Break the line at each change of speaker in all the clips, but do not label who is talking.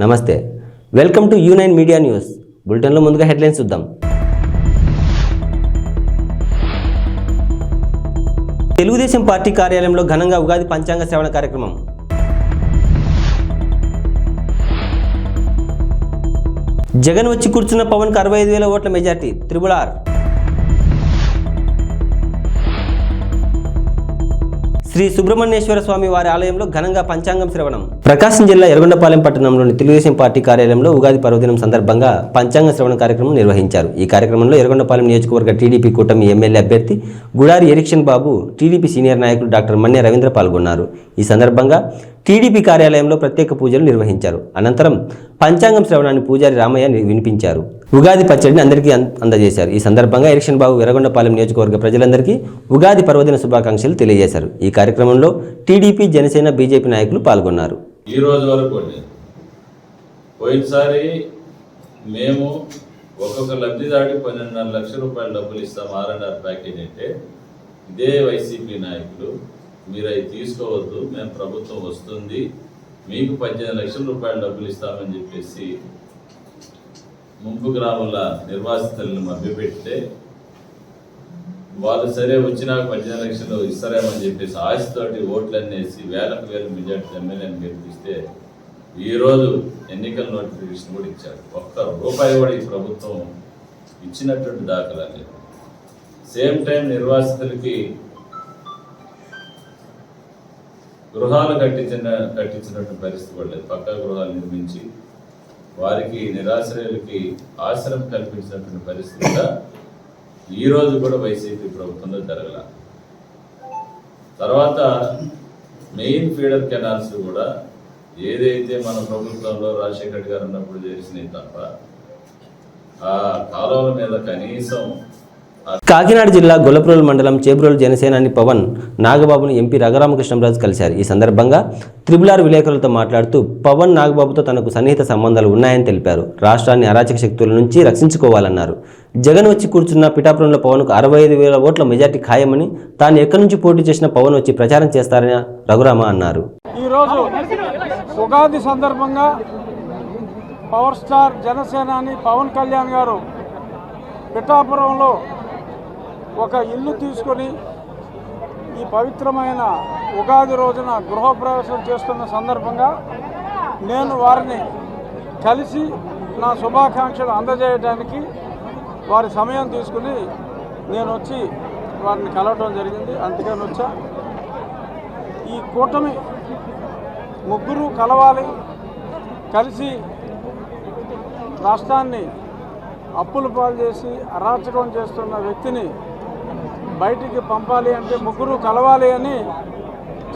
నమస్తే. Welcome to U nine media news బులెటిన్లో ముందుగా హెడ్లైన్స్ చూద్దాం. తెలుగుదేశం పార్టీ కార్యాలయంలో ఘనంగా ఉగాది పంచాంగ శ్రవణ కార్యక్రమం. జగన్ వచ్చి కూర్చున్న పవన్కు అరవై ఐదు వేల ఓట్ల majority. Triple R. Sri Subrahmanyeswara Swamy వారి ఆలయంలో ఘనంగా పంచాంగం శ్రవణం. ప్రకాశం జిల్లా ఎర్రగొండపాలెం పట్టణంలోని తెలుగుదేశం పార్టీ కార్యాలయంలో ఉగాది పర్వదినం సందర్భంగా పంచాంగ శ్రవణ కార్యక్రమం నిర్వహించారు. ఈ కార్యక్రమంలో ఎర్రగొండపాలెం నియోజకవర్గ టీడీపీ కూటమి ఎమ్మెల్యే అభ్యర్థి గుడారి ఎరిక్షన్ బాబు టీడీపీ సీనియర్ నాయకులు డాక్టర్ మన్య రవీంద్ర పాల్గొన్నారు. ఈ సందర్భంగా టీడీపీ కార్యాలయంలో ప్రత్యేక పూజలు నిర్వహించారు. అనంతరం పంచాంగం శ్రవణాన్ని పూజారి రామయ్య వినిపించారు. ఉగాది పచ్చడిని అందరికీ అందజేశారు. ఈ సందర్భంగా ఎరిక్షన్ బాబు వెరగొండపాలెం నియోజకవర్గ ప్రజలందరికీ ఉగాది పర్వదిన శుభాకాంక్షలు తెలియజేశారు. ఈ కార్యక్రమంలో టీడీపీ జనసేన బీజేపీ నాయకులు పాల్గొన్నారు.
ఈ రోజు వరకు పోయినసారి మేము ఒక్కొక్క లబ్ధిదాడి పన్నెండున్నర లక్షల రూపాయల డబ్బులు ఇస్తాం ఆర్ఎన్ఆర్ ప్యాకేజ్ అంటే ఇదే వైసీపీ నాయకులు మీరు అవి తీసుకోవద్దు మేము ప్రభుత్వం వస్తుంది మీకు పద్దెనిమిది లక్షల రూపాయలు డబ్బులు ఇస్తామని చెప్పేసి ముంపు గ్రామాల నిర్వాసితులను మభ్యపెడితే వాళ్ళు సరే వచ్చినాక పద్దెనిమిది లక్షలు ఇస్తారేమని చెప్పేసి ఆశతోటి ఓట్లన్నీ అనేసి వేలకు వేలు మెజార్టీ ఎమ్మెల్యేని గెలిపిస్తే ఈరోజు ఎన్నికల నోటిఫికేషన్ కూడా ఇచ్చారు. ఒక్క రూపాయి కూడా ఈ ప్రభుత్వం ఇచ్చినటువంటి దాఖలా లేదు సేమ్ టైం నిర్వాసితులకి గృహాలు కట్టించిన కట్టించినటువంటి పరిస్థితి కూడా పక్కా గృహాలు నిర్మించి వారికి నిరాశ్రయులకి ఆశ్రయం కల్పించినటువంటి పరిస్థితి కూడా ఈ రోజు కూడా వైసీపీ ప్రభుత్వంలో జరగల. తర్వాత మెయిన్ ఫీడర్ కెనాల్స్ కూడా ఏదైతే మన ప్రభుత్వంలో రాజశేఖర్ రెడ్డి గారు ఉన్నప్పుడు చేసినాయి తప్ప ఆ కాలువల మీద కనీసం
కాకినాడ జిల్లా గొల్లపురల్ మండలం చేబ్రోలు జనసేనాని పవన్ నాగబాబును ఎంపీ రఘురామకృష్ణరాజు కలిశారు. ఈ సందర్భంగా త్రిబులార్ విలేకరులతో మాట్లాడుతూ పవన్ నాగబాబుతో తనకు సన్నిహిత సంబంధాలు ఉన్నాయని తెలిపారు. రాష్ట్రాన్ని అరాచక శక్తుల నుంచి రక్షించుకోవాలన్నారు. జగన్ వచ్చి కూర్చున్న పిఠాపురంలో పవన్కు అరవై ఐదు వేల ఓట్ల మెజార్టీ ఖాయమని తాను ఎక్కడి నుంచి పోటీ చేసిన పవన్ వచ్చి ప్రచారం చేస్తారని రఘురామ అన్నారు.
ఈరోజు ఉగాది సందర్భంగా పవర్ స్టార్ జనసేనాని పవన్ కళ్యాణ్ గారు పిఠాపురంలో ఒక ఇల్లు తీసుకొని ఈ పవిత్రమైన ఉగాది రోజున గృహప్రవేశం చేస్తున్న సందర్భంగా నేను వారిని కలిసి నా శుభాకాంక్షలు అందజేయడానికి వారి సమయం తీసుకుని నేను వచ్చి వారిని కలవడం జరిగింది. అందుకని వచ్చా. ఈ కూటమి ముగ్గురు కలవాలి కలిసి రాష్ట్రాన్ని అప్పులు పాలు చేసి అరాచకం చేస్తున్న వ్యక్తిని బయటికి పంపాలి అంటే ముగ్గురు కలవాలి అని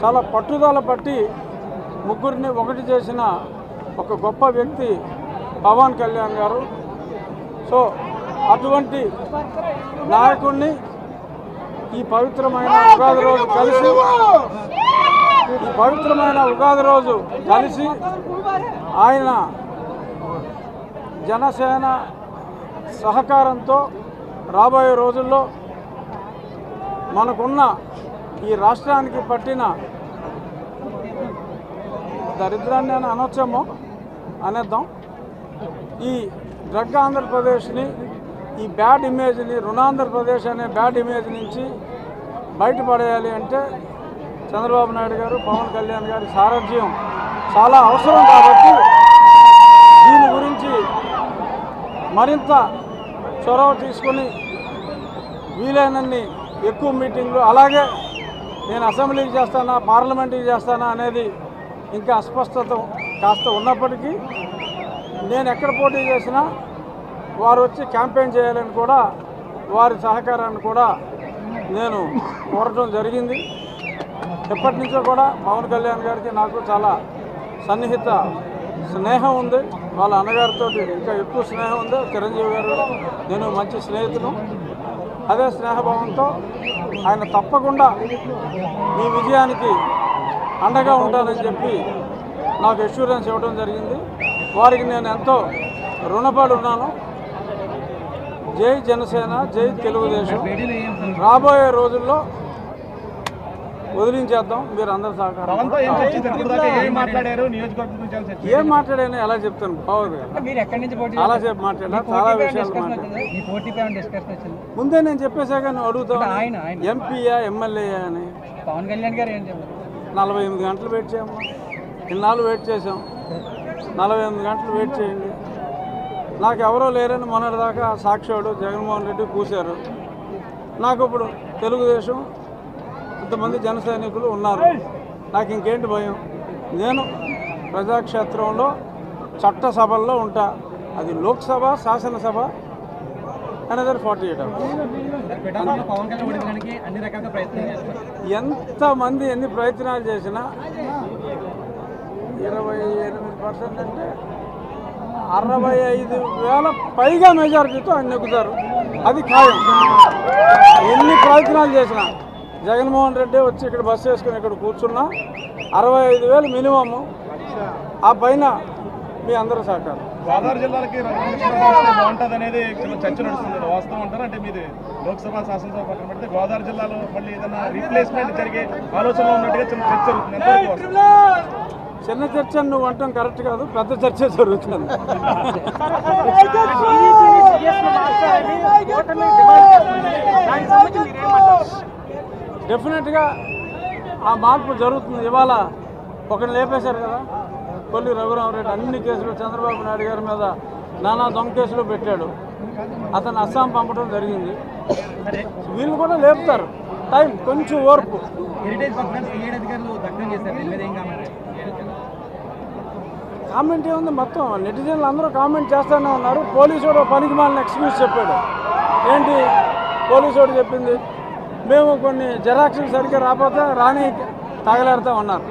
చాలా పట్టుదల పట్టి ముగ్గురిని ఒకటి చేసిన ఒక గొప్ప వ్యక్తి పవన్ కళ్యాణ్ గారు. సో అటువంటి నాయకుడిని ఈ పవిత్రమైన ఉగాది రోజు కలిసి ఈ పవిత్రమైన ఉగాది రోజు కలిసి ఆయన జనసేన సహకారంతో రాబోయే రోజుల్లో మనకున్న ఈ రాష్ట్రానికి పట్టిన దరిద్రాన్ని అని అనొచ్చేమో అనేద్దాం. ఈ డ్రగ్ ఆంధ్రప్రదేశ్ని ఈ బ్యాడ్ ఇమేజ్ని రుణాంధ్రప్రదేశ్ అనే బ్యాడ్ ఇమేజ్ నుంచి బయటపడేయాలి అంటే చంద్రబాబు నాయుడు గారు పవన్ కళ్యాణ్ గారి సారథ్యం చాలా అవసరం కాబట్టి దీని గురించి మరింత చొరవ తీసుకొని వీలైనన్ని ఎక్కువ మీటింగ్లు. అలాగే నేను అసెంబ్లీకి చేస్తానా పార్లమెంట్కి చేస్తానా అనేది ఇంకా అస్పష్టత కాస్త ఉన్నప్పటికీ నేను ఎక్కడ పోటీ చేసినా వారు వచ్చి క్యాంపెయిన్ చేయాలని కూడా వారి సహకారాన్ని కూడా నేను కోరటం జరిగింది. ఎప్పటి నుంచో కూడా పవన్ కళ్యాణ్ గారికి నాకు చాలా సన్నిహిత స్నేహం ఉంది. వాళ్ళ అన్నగారితో ఇంకా ఎక్కువ స్నేహం ఉంది. చిరంజీవి గారు నేను మంచి స్నేహితులు. అదే స్నేహభావంతో ఆయన తప్పకుండా మీ విజయానికి అండగా ఉంటానని చెప్పి నాకు ఎష్యూరెన్స్ ఇవ్వడం జరిగింది. వారికి నేను ఎంతో రుణపడి ఉన్నాను జై జనసేన జై తెలుగుదేశం. రాబోయే రోజుల్లో వదిలించేద్దాం మీరు అందరు సహకారం
ఏం మాట్లాడారు? నియోజకవర్గం గురించి ఏమైనా చర్చించారా?
ఏం మాట్లాడానో ఎలా చెప్తాను బాగోదు
ఎక్కడి నుంచి పోటీ
చాలా సేపు మాట్లాడా చాలా విషయాలు
డిస్కషన్
మాట్లాడా
వచ్చింది. మీ పోటీ పైన డిస్కషన్ వచ్చింది.
ముందే నేను చెప్పేశాక నువ్వు అడుగుతావు
అంటే ఆయన, ఆయన.
ఎంపీయా ఎమ్మెల్యేయా అని.
పవన్ కళ్యాణ్ గారు ఏం చెప్పారు?
నలభై ఎనిమిది గంటలు వెయిట్ చేయమ్మా. ఇన్నాళ్ళు వెయిట్ చేసాం నలభై ఎనిమిది గంటలు వెయిట్ చేయండి. నాకు ఎవరో లేరని మొన్నటిదాకా సాక్షాడు జగన్మోహన్ రెడ్డి కూశారు నాకు ఇప్పుడు తెలుగుదేశం ఇంతమంది జన సైనికులు ఉన్నారు. నాకు ఇంకేంటి భయం? నేను ప్రజాక్షేత్రంలో చట్టసభల్లో ఉంటా. అది లోక్సభ శాసనసభ అనదర్ ఫార్టీ ఎయిట్ అవర్స్ ఎంతమంది ఎన్ని ప్రయత్నాలు చేసినా ఇరవై ఎనిమిది పర్సెంట్ అంటే అరవై ఐదు వేల పైగా మెజారిటీతో ఆయన నెగ్గుతారు అది ఖాయం. ఎన్ని ప్రయత్నాలు చేసినా జగన్మోహన్ రెడ్డి వచ్చి ఇక్కడ బస్సు వేసుకుని ఇక్కడ కూర్చున్నా. అరవై ఐదు వేలు మినిమము. ఆ పైన మీ అందరూ సహకారం.
గోదావరి జిల్లాలకి బాగుంటుంది అనేది చిన్న చర్చ నడుస్తుంది? వాస్తవం అంటారు? అంటే మీది లోక్సభ శాసనసభ పక్కన పెడితే గోదావరి జిల్లాలో మళ్ళీ ఏదైనా రీప్లేస్మెంట్ జరిగే ఆలోచనలో ఉన్నట్టుగా చిన్న చర్చ జరుగుతుంది?
చిన్న చర్చ అని నువ్వు అంటాం కరెక్ట్ కాదు పెద్ద చర్చ జరుగుతుంది. డెఫినెట్గా ఆ మార్పు జరుగుతుంది. ఇవాళ ఒకరిని లేపేశారు కదా? కొల్లి రఘురామరెడ్డి అన్ని కేసులు చంద్రబాబు నాయుడు గారి మీద నానా దొంగ కేసులు పెట్టాడు. అతను అస్సాం పంపడం జరిగింది. వీళ్ళు కూడా లేపుతారు. టైం కొంచెం ఓర్పు.
కామెంట్
ఏముంది? మొత్తం నెటిజన్లు అందరూ కామెంట్ చేస్తూనే ఉన్నారు. పోలీసు వాడు పనికి మాలిన ఎక్స్క్యూజ్ చెప్పాడు. ఏంటి? పోలీసు వాడు చెప్పింది? మేము కొన్ని జెరాక్స్లు సరిగ్గా రాకపోతే రాని తగలేరుతా ఉన్నారు.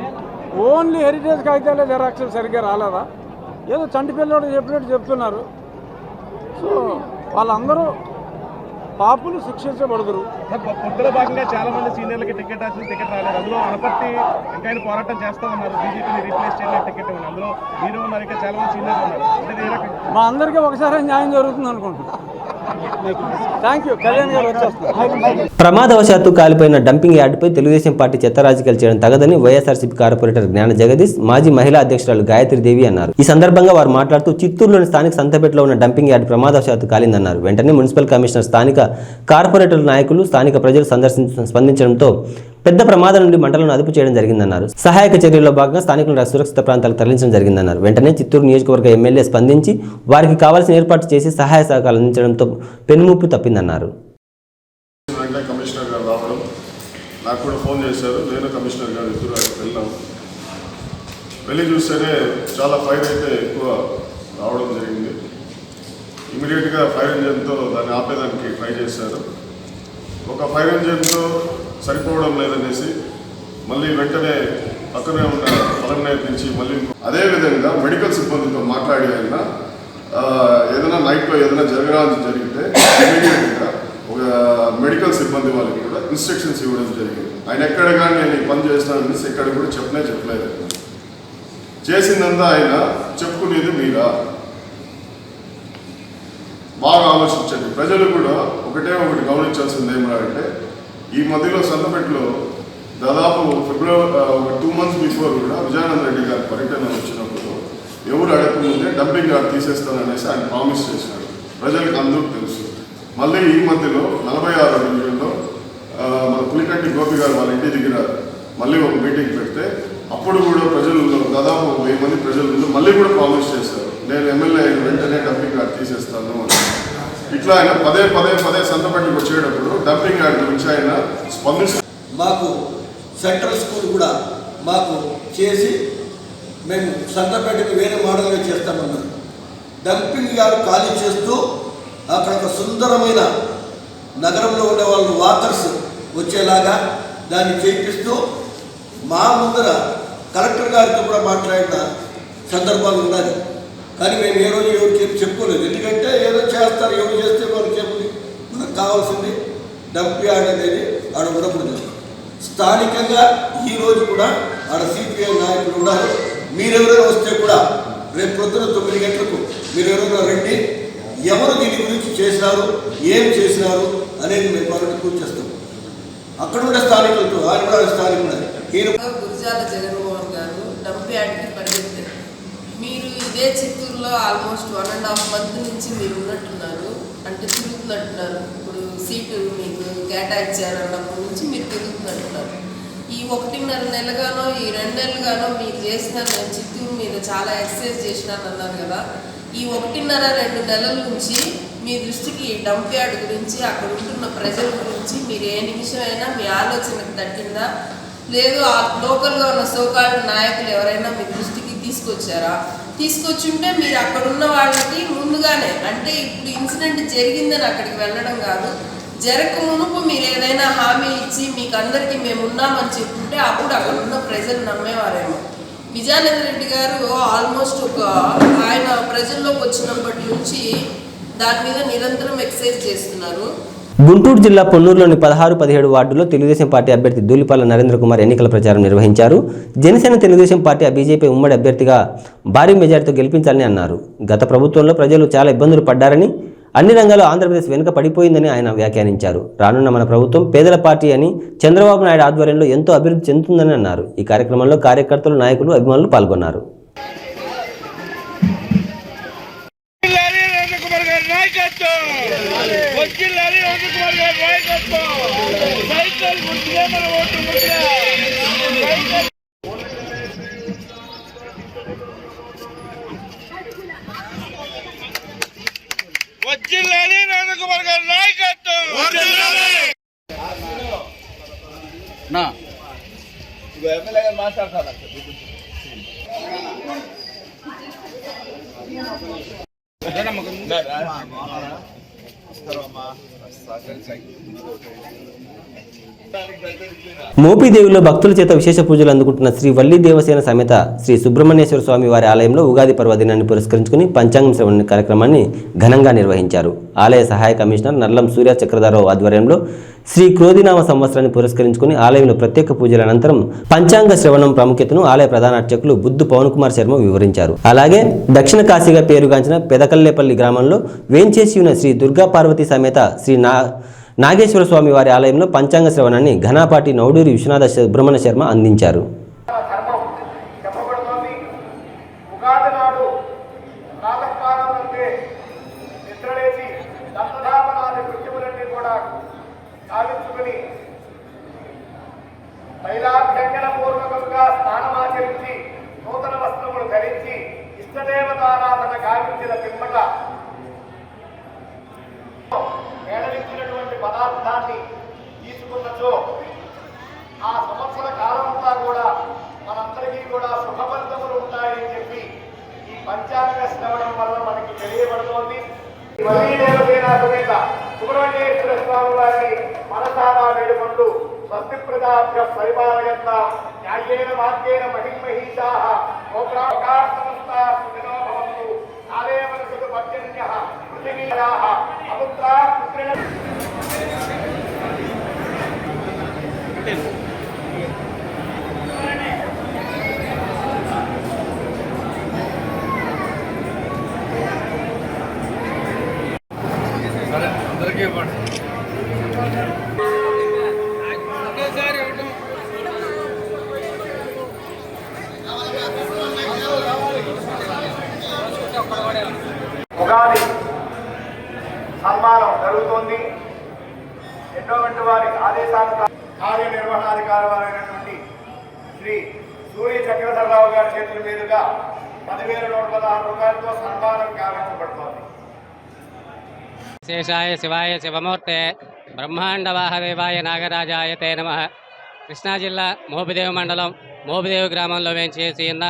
ఓన్లీ హెరిటేజ్ కాగితాలే జెరాక్స్లు సరిగ్గా రాలేదా? ఏదో చంటి పిల్లవాడు చెప్పినట్టు చెప్తున్నారు. సో వాళ్ళందరూ పాపులు శిక్షించబడుదురు.
పొత్తులో భాగంగా చాలా మంది సీనియర్లకి టికెట్ వచ్చింది టికెట్ రాలేదు. అందులో అనపర్తి ఇంకా పోరాటం చేస్తా ఉన్నారు. బీజేపీని రీప్లేస్ చేయలేదు టికెట్ ఇవ్వండి అందులో మీరు ఉన్నారు ఇంకా చాలా మంది సీనియర్లు ఉన్నారు. అంటే
మా అందరికీ ఒకసారి న్యాయం జరుగుతుంది అనుకుంటున్నాను.
ప్రమాదవశాత్తు కాలిపోయిన డంపింగ్ యార్డుపై తెలుగుదేశం పార్టీ చెత్త రాజకీయాలు చేయడం తగదని వైఎస్ఆర్సీపీ కార్పొరేటర్ జ్ఞాన జగదీష్ మాజీ మహిళా అధ్యక్షురాలు గాయత్రీదేవి అన్నారు. ఈ సందర్భంగా వారు మాట్లాడుతూ చిత్తూరులోని స్థానిక సంతపేటలో ఉన్న డంపింగ్ యార్డు ప్రమాదవశాత్తు కాలిందన్నారు. వెంటనే మున్సిపల్ కమిషనర్ స్థానిక కార్పొరేటర్ నాయకులు స్థానిక ప్రజలు సందర్శించ స్పందించడంతో పెద్ద ప్రమాదం నుండి మంటలను అదుపు చేయడం జరిగిందన్నారు. సహాయక చర్యల్లో భాగంగా స్థానికులను సురక్షిత ప్రాంతాలకు తరలించడం జరిగిందన్నారు. వెంటనే చిత్తూరు నియోజకవర్గ ఎమ్మెల్యే స్పందించి వారికి కావాల్సిన ఏర్పాటు చేసి సహాయ సహకారాలు అందించడంతో పెనుముప్పు తప్పిందన్నారు.
కమిషనర్ గారు రావడం నాకు కూడా ఫోన్ చేశారు. నేను కమిషనర్ గారు ఇద్దరు వెళ్ళాం. వెళ్ళి చూస్తేనే చాలా ఫైర్ అయితే ఎక్కువ రావడం జరిగింది. ఇమీడియట్గా ఫైర్ ఇంజన్తో దాన్ని ఆపేదానికి ట్రై చేశారు. ఒక ఫైవ్ హండ్రెడ్తో సరిపోవడం లేదనేసి మళ్ళీ వెంటనే పక్కనే ఉన్న పలంనేరు నుంచి మళ్ళీ అదేవిధంగా మెడికల్ సిబ్బందితో మాట్లాడి ఆయన ఏదైనా నైట్లో ఏదైనా జరగరాల్సి జరిగితే ఇమీడియట్గా ఒక మెడికల్ సిబ్బంది వాళ్ళకి కూడా ఇన్స్ట్రక్షన్స్ ఇవ్వడం జరిగింది. ఆయన ఎక్కడ కానీ నేను ఈ పని చేస్తానని ఎక్కడ కూడా చెప్పనే చెప్పలేదు. చేసిందంతా ఆయన చెప్పుకునేది మీరా? బాగా ఆలోచించండి. ప్రజలు కూడా ఒకటే ఒకటి గమనించాల్సింది ఏమిరా అంటే ఈ మధ్యలో సన్నపెట్టులో దాదాపు ఫిబ్రవరి ఒక టూ మంత్స్ బిఫోర్ కూడా విజయానంద రెడ్డి గారి పర్యటన వచ్చినప్పుడు ఎవరు అడగకముందే డంపింగ్ యార్డ్ తీసేస్తాననేసి ఆయన ప్రామిస్ చేశారు ప్రజలకు అందరూ తెలుసు. మళ్ళీ ఈ మధ్యలో నలభై ఆరు డివిజన్లో మన పులికట్టి గోపి గారు వాళ్ళ ఇంటి దగ్గర మళ్ళీ ఒక మీటింగ్ పెడితే అప్పుడు కూడా ప్రజలు దాదాపు ఒక వెయ్యి మంది ప్రజలు మళ్ళీ కూడా ప్రామిస్ చేశారు. నేను ఎమ్మెల్యే వెంటనే డంపింగ్ యార్డ్ తీసేస్తాను అని. ఇట్లా ఆయన పదే పదే పదే సంతపట్టుకు వచ్చేటప్పుడు డంపింగ్ యార్డ్ గురించి ఆయన స్పందిస్తూ
మాకు సెంట్రల్ స్కూల్ కూడా మాకు చేసి మేము సంతపేటకు వేరే మోడల్గా చేస్తామన్నారు. డంపింగ్ యార్డ్ ఖాళీ చేస్తూ అక్కడ ఒక సుందరమైన నగరంలో ఉండే వాళ్ళు వాకర్స్ వచ్చేలాగా దాన్ని చేపిస్తూ మా ముందర కలెక్టర్ గారితో కూడా మాట్లాడిన సందర్భాలు ఉన్నాయి. కానీ మేము ఏ రోజు ఎవరు చెప్పి చెప్పుకోలేదు. ఎందుకంటే ఏదో చేస్తారు ఎవరు చేస్తే మనకు చెప్పి మనకు కావాల్సింది డబ్బు యార్డ్ అనేది ఆడ ఉండకూడదు స్థానికంగా ఈరోజు కూడా ఆడ సిపిఐ నాయకులు ఉన్నారు. మీరెవరైనా వస్తే కూడా రేపు పొద్దున తొమ్మిది గంటలకు మీరు ఎవరైనా రండి. ఎవరు దీని గురించి చేసినారు ఏం చేసినారు అనేది మేము వాళ్ళకి పూజ చేస్తాం. అక్కడ ఉండే స్థానికులతో ఆయన కూడా స్థానికులు ఈయన
గురిజాల జగన్మోహన్ గారు డంప్ యార్డ్కి ఇదే చిత్తూరులో almost one and half month నుంచి మీరు ఉన్నట్టున్నారు. అంటే తిరుగుతున్నట్టున్నారు ఇప్పుడు సీటు మీకు కేటాయించారు అన్నప్పటి నుంచి మీరు తిరుగుతున్నట్టున్నారు ఈ ఒకటిన్నర నెలగానో ఈ రెండు నెలలుగానో మీరు చేసిన నేను చిత్తూరు మీద చాలా ఎక్సర్సైజ్ చేసినాను అన్నారు కదా. ఈ ఒకటిన్నర రెండు నెలల నుంచి మీ దృష్టికి ఈ డంప్ యార్డ్ గురించి అక్కడ ఉంటున్న ప్రజల గురించి మీరు ఏ నిమిషమైనా మీ ఆలోచనకు తట్టిందా లేదు ఆ లోకల్గా ఉన్న సోకాళ్ళ నాయకులు ఎవరైనా మీ దృష్టికి తీసుకొచ్చారా? తీసుకొచ్చుంటే మీరు అక్కడ ఉన్న వాళ్ళకి ముందుగానే అంటే ఇప్పుడు ఇన్సిడెంట్ జరిగిందని అక్కడికి వెళ్ళడం కాదు జరగక మునుపు మీరు ఏదైనా హామీ ఇచ్చి మీకు అందరికీ మేము ఉన్నామని చెప్తుంటే అప్పుడు అక్కడ ఉన్న ప్రజలు నమ్మేవారేమో. విజయానంద రెడ్డి గారు ఆల్మోస్ట్ ఒక ఆయన ప్రజల్లోకి వచ్చినప్పటి నుంచి దాని మీద నిరంతరం ఎక్సైజ్ చేస్తున్నారు.
గుంటూరు జిల్లా పొన్నూరులోని పదహారు పదిహేడు వార్డులో తెలుగుదేశం పార్టీ అభ్యర్థి ధూళిపాల నరేంద్ర కుమార్ ఎన్నికల ప్రచారం నిర్వహించారు. జనసేన తెలుగుదేశం పార్టీ బీజేపీ ఉమ్మడి అభ్యర్థిగా భారీ మెజార్టీతో గెలిపించాలని అన్నారు. గత ప్రభుత్వంలో ప్రజలు చాలా ఇబ్బందులు పడ్డారని అన్ని రంగాల్లో ఆంధ్రప్రదేశ్ వెనుక పడిపోయిందని ఆయన వ్యాఖ్యానించారు. రానున్న మన ప్రభుత్వం పేదల పార్టీ అని చంద్రబాబు నాయుడు ఆధ్వర్యంలో ఎంతో అభివృద్ధి చెందుతుందని అన్నారు. ఈ కార్యక్రమంలో కార్యకర్తలు నాయకులు అభిమానులు పాల్గొన్నారు.
వచ్చిల్లాలి నందకుమార్ గారి నాయకత్వం. నా. ఎమ్మెల్యే గారు మాట్లాడతారు વિસ્તારોમાં સાગર જાય
మోపిదేవిలో భక్తుల చేత విశేష పూజలు అందుకుంటున్న శ్రీ వల్లి దేవసేన సమేత శ్రీ సుబ్రహ్మణ్యేశ్వర స్వామి వారి ఆలయంలో ఉగాది పర్వదినాన్ని పురస్కరించుకుని పంచాంగం శ్రవణ కార్యక్రమాన్ని ఘనంగా నిర్వహించారు. ఆలయ సహాయ కమిషనర్ నల్లం సూర్య చక్రధరరావు ఆధ్వర్యంలో శ్రీ క్రోధినామ సంవత్సరాన్ని పురస్కరించుకుని ఆలయంలో ప్రత్యేక పూజల అనంతరం పంచాంగ శ్రవణం ప్రాముఖ్యతను ఆలయ ప్రధాన అర్చకులు బుద్ధు పవన్ కుమార్ శర్మ వివరించారు. అలాగే దక్షిణ కాశీగా పేరుగాంచిన పెదకల్లేపల్లి గ్రామంలో వేంచేసి ఉన్న శ్రీ దుర్గా పార్వతి సమేత శ్రీ నా నాగేశ్వర స్వామి వారి ఆలయంలో పంచాంగ శ్రవణాన్ని ఘనాపాటి నౌడూరి విశ్వనాథ సుబ్రహ్మణ్య శర్మ అందించారు
ధర్మం చెప్పబడుతోంది ఉగాది నాడు ప్రాతకాలం అంటే నిద్రలేచి దంతధామనాది కృత్యములన్నీ కూడా సాధించుకుని తైలాభ్యంజన పూర్వకంగా స్నానమాచరించి నూతన వస్త్రములు ధరించి ఇష్టదేవతారాధన గావించిన పిమ్మట మేళవించినటువంటి పదార్థాన్ని తీసుకున్నచో ఆ సంవత్సర కాలమంతా కూడా మనందరికీ కూడా శుభ ఫలితములు ఉంటాయని చెప్పి ఈ పంచాంగ శ్రవణం వల్ల మనకి తెలియబడుతోంది వల్లీ దేవసేన సమేత సుబ్రహ్మణ్యేశ్వర స్వామి వారిని మనసారా వేడుకుంటూ స్వస్తి ప్రజాభ్య పరిపాలయంత న్యాయేన మార్గేణ మహిమహీషా గోప్రాకాశమస్తా కాలే మనసు పర్జన్య పుత్రిణ ఉగాది సన్మానం జరుగుతోంది. ఎన్నోవంటి వారి ఆదేశానుసారం కార్యనిర్వహణాధికారి వారైనటువంటి శ్రీ సూర్య చక్రధరరావు గారి చేతుల మీదుగా పదివేల నూట పదహారు రూపాయలతో సన్మానం గావించబడుతోంది.
శేషాయ శివాయ శివమూర్తే బ్రహ్మాండవాహదేవాయ నాగరాజాయ తే నమ కృష్ణా జిల్లా మోపిదేవి మండలం మోపిదేవి గ్రామంలో వేంచేసి ఉన్న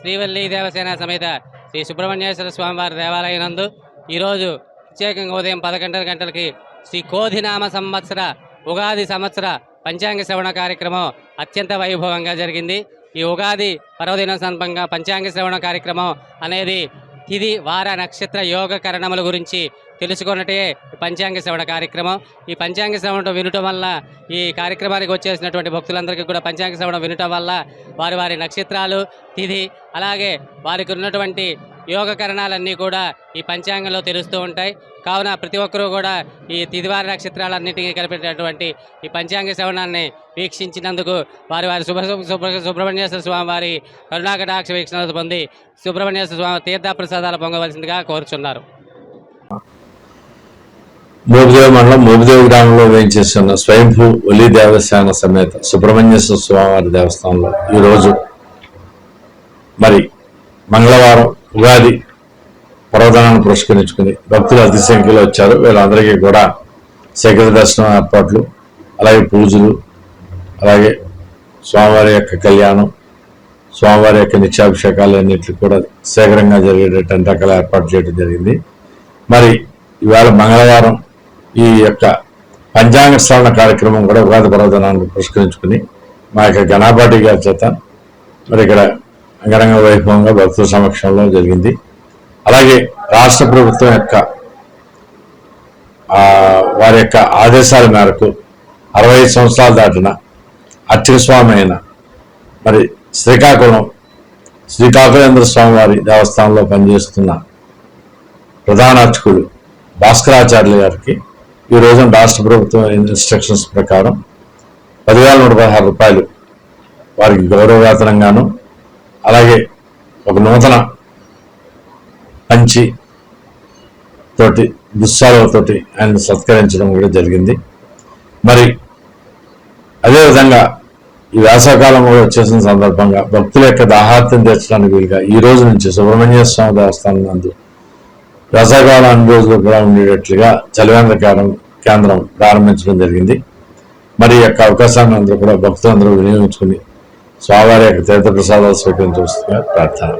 శ్రీవల్లి దేవసేన సమేత శ్రీ సుబ్రహ్మణ్యేశ్వర స్వామివారి దేవాలయం నందు ఈరోజు ప్రత్యేకంగా ఉదయం పదకొండు గంటలకి శ్రీ కోధినామ సంవత్సర ఉగాది సంవత్సర పంచాంగ శ్రవణ కార్యక్రమం అత్యంత వైభవంగా జరిగింది. ఈ ఉగాది పర్వదినం సందర్భంగా పంచాంగ శ్రవణ కార్యక్రమం అనేది తిది వార నక్షత్ర యోగ కరణముల గురించి తెలుసుకున్నట్టే పంచాంగ శ్రవణ కార్యక్రమం. ఈ పంచాంగ శ్రవణం వినటం వల్ల ఈ కార్యక్రమానికి వచ్చేసినటువంటి భక్తులందరికీ కూడా పంచాంగ శ్రవణం వినటం వల్ల వారి వారి నక్షత్రాలు తిథి అలాగే వారికి ఉన్నటువంటి యోగకరణాలన్నీ కూడా ఈ పంచాంగంలో తెలుస్తూ ఉంటాయి. కావున ప్రతి ఒక్కరూ కూడా ఈ తిదివారి నక్షత్రాలన్నింటినీ కలిపేటటువంటి ఈ పంచాంగ శ్రవణాన్ని వీక్షించినందుకు వారి వారి శుభ శుభ సుబ్రహ్మణ్యేశ్వర స్వామి వారి కరుణాకటాక్ష వీక్షణ పొంది సుబ్రహ్మణ్యేశ్వర స్వామి తీర్థ ప్రసాదాలు పొంగవలసిందిగా కోరుచున్నారు.
మోపిదేవి మండలం మోపిదేవి గ్రామంలో వేయించేస్తున్న స్వయంభూ ఒలి దేవస్థాన సమేత సుబ్రహ్మణ్యేశ్వర స్వామివారి దేవస్థానంలో ఈరోజు మరి మంగళవారం ఉగాది పర్వదనాన్ని పురస్కరించుకుని భక్తులు అతి సంఖ్యలో వచ్చారు. వీళ్ళందరికీ కూడా శేఖర దర్శనం ఏర్పాట్లు అలాగే పూజలు అలాగే స్వామివారి యొక్క కళ్యాణం స్వామివారి యొక్క నిత్యాభిషేకాలు అన్నింటికి కూడా శేఖరంగా జరిగేటటువంటి రకాల ఏర్పాటు చేయడం జరిగింది. మరి ఇవాళ మంగళవారం ఈ యొక్క పంచాంగ శ్రవణ కార్యక్రమం కూడా ఉగాది పర్వదనాన్ని పురస్కరించుకుని మా యొక్క గణాపాటి గారి చేత మరి ఇక్కడ అంగరంగ వైభవంగా భక్తుల సమక్షంలో జరిగింది. అలాగే రాష్ట్ర ప్రభుత్వం యొక్క వారి యొక్క ఆదేశాల మేరకు అరవై ఐదు సంవత్సరాలు దాటిన అర్చక స్వామి అయిన మరి శ్రీకాకుళం శ్రీకాకుళేంద్ర స్వామి వారి దేవస్థానంలో పనిచేస్తున్న ప్రధాన అర్చకుడు భాస్కరాచార్యులు గారికి ఈ రోజున రాష్ట్ర ప్రభుత్వం ఇన్స్ట్రక్షన్స్ ప్రకారం పదివేల నూట పదహారు రూపాయలు వారికి గౌరవవేతనంగాను అలాగే ఒక నూతన పంచి తోటి దుస్సాలతోటి ఆయన సత్కరించడం కూడా జరిగింది. మరి అదేవిధంగా ఈ వేసవకాలం కూడా వచ్చేసిన సందర్భంగా భక్తుల యొక్క దాహార్థం తీర్చడానికి వీలుగా ఈ రోజు నుంచి సుబ్రహ్మణ్య స్వామి దేవస్థానం నందు వేసవకాలం అన్ని రోజులు కూడా ఉండేటట్లుగా చలివేంద్రకాలం కేంద్రం ప్రారంభించడం జరిగింది. మరి యొక్క అవకాశాన్ని అందరూ కూడా భక్తులందరూ వినియోగించుకుని స్వామివారి యొక్క తీర్థప్రసాదాలు స్వీకరించవలసిందిగా ప్రార్థన.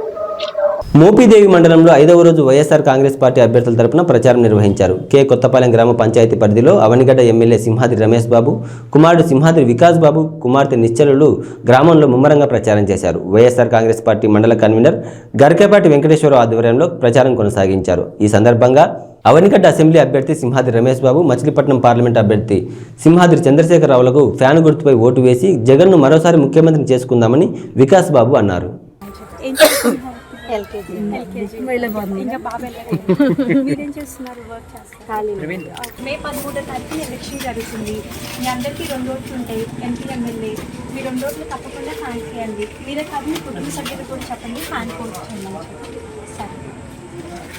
మోపిదేవి మండలంలో ఐదవ రోజు వైఎస్ఆర్ కాంగ్రెస్ పార్టీ అభ్యర్థుల తరపున ప్రచారం నిర్వహించారు. కె. కొత్తపాలెం గ్రామ పంచాయతీ పరిధిలో అవనిగడ్డ ఎమ్మెల్యే సింహాద్రి రమేష్ బాబు కుమారుడు సింహాద్రి వికాస్ బాబు కుమార్తె నిశ్చలులు గ్రామంలో ముమ్మరంగా ప్రచారం చేశారు. వైఎస్ఆర్ కాంగ్రెస్ పార్టీ మండల కన్వీనర్ గర్కేపాటి వెంకటేశ్వరరావు ఆధ్వర్యంలో ప్రచారం కొనసాగించారు. ఈ సందర్భంగా అవనిగడ్డ అసెంబ్లీ అభ్యర్థి సింహాద్రి రమేష్ బాబు మచిలీపట్నం పార్లమెంట్ అభ్యర్థి సింహాద్రి చంద్రశేఖరరావులకు ఫ్యాన్ గుర్తుపై ఓటు వేసి జగన్ను మరోసారి ముఖ్యమంత్రిని చేసుకుందామని వికాస్ బాబు అన్నారు.
ఎల్కేజీ. ఇంకా బాగా మీరేం చేస్తున్నారు? వర్క్ చేస్తారు మే పదమూడో తారీఖున ఎలక్షన్ జరుగుతుంది. మీ అందరికీ రెండు రోజులు ఉంటాయి ఎంపీ ఎమ్మెల్యే మీ రెండు రోజులు తప్పకుండా ఫ్యాన్ చేయండి. మీరే కాదు మీ కుటుంబ సభ్యులు కూడా చెప్పండి ఫ్యాన్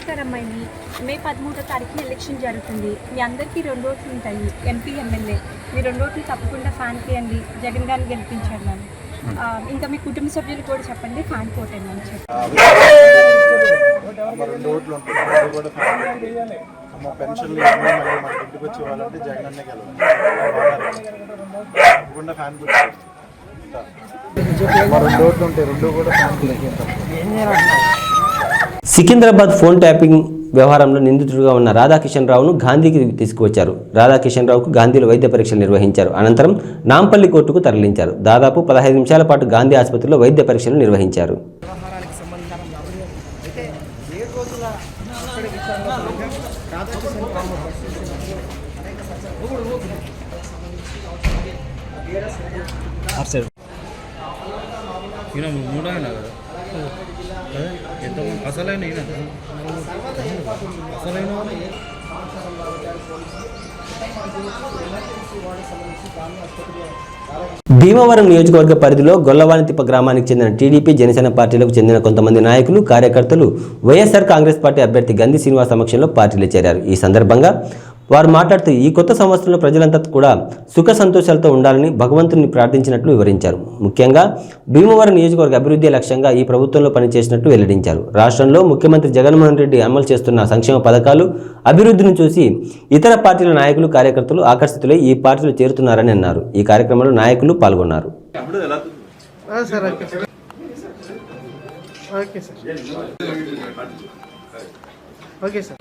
నమస్కారం అమ్మాయి మే పదమూడో తారీఖున ఎలక్షన్ జరుగుతుంది. మీ అందరికీ రెండు రోజులు ఉంటాయి. MP MLA. మీ రెండు రోజులు తప్పకుండా ఫ్యాన్ చేయండి జగన్ గారిని గెలిపించండి అని ఆ, ఇంకా మీ కుటుంబ సభ్యులు కూడా చెప్పండి. ఫ్యాన్ కోట్ అని చెప్పి.
అమ్మ రెండు ఓట్లు పెన్షన్లు ఇంటికి వచ్చి జగన్ అన్నే గెలవాలి. తప్పకుండా ఫ్యాన్ రెండు ఓట్లు ఉంటాయి రెండు కూడా ఫ్యాన్
సికింద్రాబాద్ ఫోన్ ట్యాపింగ్ వ్యవహారంలో నిందితుడిగా ఉన్న రాధాకిషన్ రావును గాంధీకి తీసుకువచ్చారు. రాధాకిషన్ రావుకు గాంధీలో వైద్య పరీక్షలు నిర్వహించారు. అనంతరం నాంపల్లి కోర్టుకు తరలించారు. దాదాపు పదహైదు నిమిషాల పాటు గాంధీ ఆసుపత్రిలో వైద్య పరీక్షలు నిర్వహించారు.
మూడో అసలైన అసలైన
భీమవరం నియోజకవర్గ పరిధిలో గొల్లవానితిప్ప గ్రామానికి చెందిన టీడీపీ జనసేన పార్టీలకు చెందిన కొంతమంది నాయకులు కార్యకర్తలు వైఎస్ఆర్ కాంగ్రెస్ పార్టీ అభ్యర్థి గంధి శ్రీనివాస్ సమక్షంలో పార్టీలో చేరారు. ఈ సందర్భంగా వారు మాట్లాడుతూ ఈ కొత్త సంవత్సరంలో ప్రజలంతా కూడా సుఖ సంతోషాలతో ఉండాలని భగవంతుని ప్రార్థించినట్లు వివరించారు. ముఖ్యంగా భీమవరం నియోజకవర్గ అభివృద్ధి లక్ష్యంగా ఈ ప్రభుత్వంలో పనిచేసినట్టు వెల్లడించారు. రాష్ట్రంలో ముఖ్యమంత్రి జగన్మోహన్ రెడ్డి అమలు చేస్తున్న సంక్షేమ పథకాలు అభివృద్ధిని చూసి ఇతర పార్టీల నాయకులు కార్యకర్తలు ఆకర్షితులై ఈ పార్టీలో చేరుతున్నారని అన్నారు. ఈ కార్యక్రమంలో నాయకులు పాల్గొన్నారు.
Okay sir. Okay sir.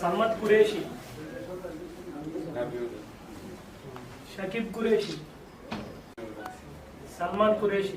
సమ్మత్ Qureshi Shakib Qureshi Salman Qureshi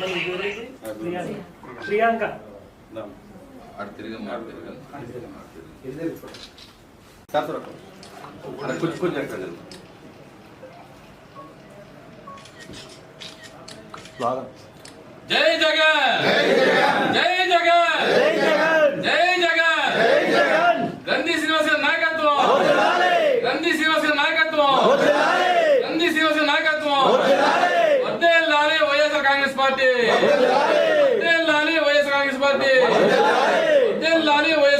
మరి ఇంకెవరైతే? ప్రియాంక.
జై జగన్! జై జగన్! జై జగన్ రంది శ్రీనివాస నాయకత్వం రంది శ్రీనివాస నాయకత్వం రంది శ్రీనివాస నాయకత్వం వద్దే లాలి YSR Congress party. Congress party.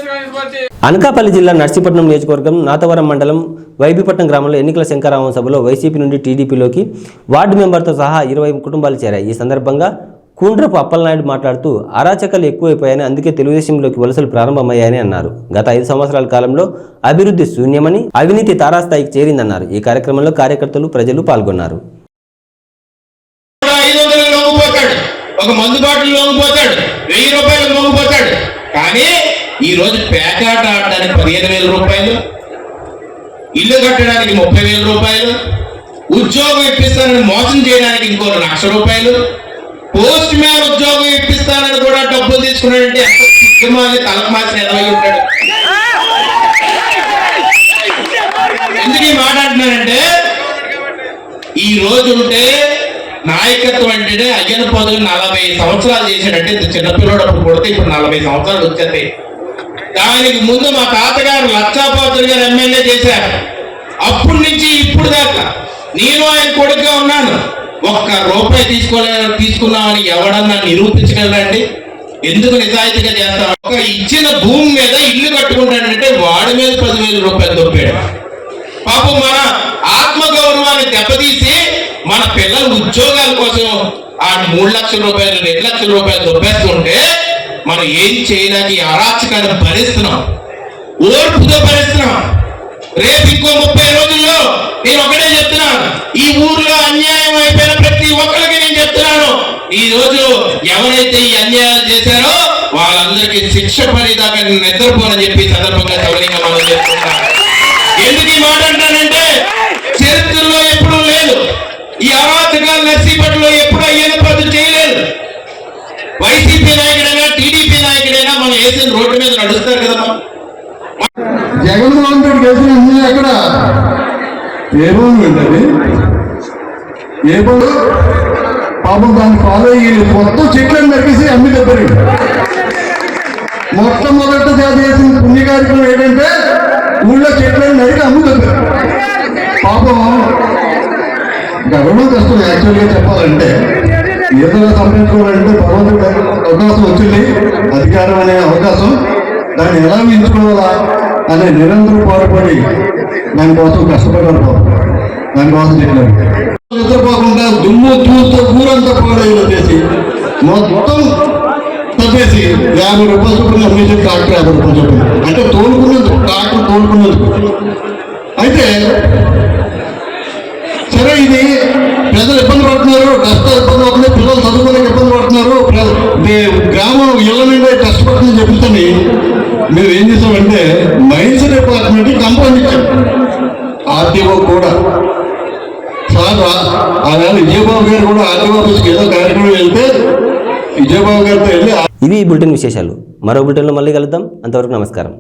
Congress party.
Anakapalli జిల్లా నర్సీపట్నం నియోజకవర్గం నాతవరం మండలం వైబీపట్నం గ్రామంలో ఎన్నికల శంకరామం సభలో వైసీపీ నుండి టీడీపీలోకి వార్డు మెంబర్తో సహా ఇరవై కుటుంబాలు చేరాయి. ఈ సందర్భంగా కూండ్రపు అప్పలనాయుడు మాట్లాడుతూ అరాచకాలు ఎక్కువైపోయాయని అందుకే తెలుగుదేశంలోకి వలసలు ప్రారంభమయ్యాయని అన్నారు. గత ఐదు సంవత్సరాల కాలంలో అభివృద్ధి శూన్యమని అవినీతి తారాస్థాయికి చేరిందన్నారు. ఈ కార్యక్రమంలో కార్యకర్తలు ప్రజలు పాల్గొన్నారు.
ఒక మందు బాటిల్ లొంగిపోతాడు వెయ్యి రూపాయలు లొంగిపోతాడు కానీ ఈ రోజు పేకాట ఆడడానికి పదిహేను వేల రూపాయలు ఇల్లు కట్టడానికి ముప్పై వేల రూపాయలు ఉద్యోగం ఇప్పిస్తానని మోసం చేయడానికి ఇంకో లక్ష రూపాయలు పోస్ట్ మ్యాన్ ఉద్యోగం ఇప్పిస్తానని కూడా డబ్బులు తీసుకున్నాడంటే ఎంత సిగ్గుమాలి తలమాసిన ఎనభై ఉంటాడు. ఎందుకు ఈ మాట అంటున్నానంటే ఈ రోజు ఉంటే నాయకత్వం అంటే అయ్యన పదవి నలభై సంవత్సరాలు చేశాడంటే చిన్నపిల్లడు అప్పుడు కొడితే ఇప్పుడు నలభై సంవత్సరాలు వచ్చేది దానికి ముందు మా తాతగారు లక్షాపాత్రులు గారు ఎమ్మెల్యే చేశారు. అప్పటి నుంచి ఇప్పుడు దాకా నేను ఆయన కొడుకుగా ఉన్నాను. ఒక్క రూపాయి తీసుకోలే తీసుకున్నామని ఎవడన్నా నిరూపించగలరండి ఎందుకు నిజాయితీగా చేస్తాను ఒక ఇచ్చిన భూమి మీద ఇల్లు కట్టుకుంటాడంటే వాడి మీద పదివేల రూపాయలు దొప్పాడు పాపం మన ఆత్మగౌరవాన్ని దెబ్బతీసి మన పిల్లల ఉద్యోగాల కోసం ఆ మూడు లక్షల రూపాయలు రెండు లక్షల రూపాయలు దొబ్బేస్తుంటే మనం ఏం చేయడానికి అరాచకాన్ని భరిస్తున్నాం? ఓర్పుతో భరిస్తున్నాం. రేపు ఇంకో ముప్పై రోజుల్లో నేను ఒకటే చెప్తున్నాను. ఈ ఊర్లో అన్యాయం అయిపోయిన ప్రతి ఒక్కరికి నేను చెప్తున్నాను. ఈ రోజు ఎవరైతే ఈ అన్యాయాలు చేశారో వాళ్ళందరికీ శిక్ష పడేదాకా నిద్రపోనని చెప్పి సందర్భంగా మనం చెప్తున్నాను ఎందుకు ఈ మాట అంటానంటే చరిత్రలో ఎప్పుడు ఈ అరాచకాలు నర్సీపట్లో ఎప్పుడు అయ్యేది పద్ధతి చేయలేదు. వైసీపీ నాయకుడైనా టీడీపీ నాయకుడైనా మనం వేసిన రోడ్డు మీద నడుస్తారు కదా
జగన్మోహన్ రెడ్డి వేసిన అన్ని ఎక్కడ ఏ భూమి ఉంటుంది ఏ భూమి పాపం దాన్ని ఫాలో అయ్యి మొత్తం చెట్లను నరికేసి అమ్మి దెబ్బరి మొట్టమొదట చేసిన పుణ్య కార్యక్రమం ఏంటంటే ఊళ్ళో చెట్లను నరికి అమ్మి పాపం గవర్నమెంట్ కష్టం యాక్చువల్గా చెప్పాలంటే ఏదైనా సంపాదించుకోవాలంటే భగవంతుడు అవకాశం వచ్చింది. అధికారం అనే అవకాశం. దాన్ని ఎలా ఎంచుకోవాలా అనే నిరంతరం పాటుపడి దానికోసం కష్టపడారు పాపం. దానికోసం చెప్పారు నిద్రపోకుండా దుమ్ము చూస్తూ ఊరంతా పాడైన చేసి మొత్తం తప్పేసి యాభై రూపాయలు చొప్పున అమ్మేసి ట్రాక్టర్ యాభై రూపాయలు చొప్పున. అంటే తోలుకున్నందుకు ట్రాక్టర్ తోలుకున్నందుకు. అయితే సరే ఇది ప్రజలు ఇబ్బంది పడుతున్నారు కష్ట ఇబ్బంది పడుతుంది పిల్లలు చదువుకోలేక ఇబ్బంది పడుతున్నారు. గ్రామం ఇళ్ళ నుండి కష్టపడుతుందని చెప్తుంది మేము ఏం చేసామంటే మైన్స్ డిపార్ట్మెంట్ కంప్లైంట్ ఇచ్చాం. ఆర్టీఓ కూడా. సార్ ఆ వేళ విజయబాబు గారు కూడా ఆర్టీఓ ఆఫీస్కి ఏదో కార్యక్రమం వెళ్తే విజయబాబు గారితో వెళ్ళి
ఇవి బులెటిన్ విశేషాలు. మరో బులెటిన్లో మళ్ళీ కలుద్దాం. అంతవరకు నమస్కారం.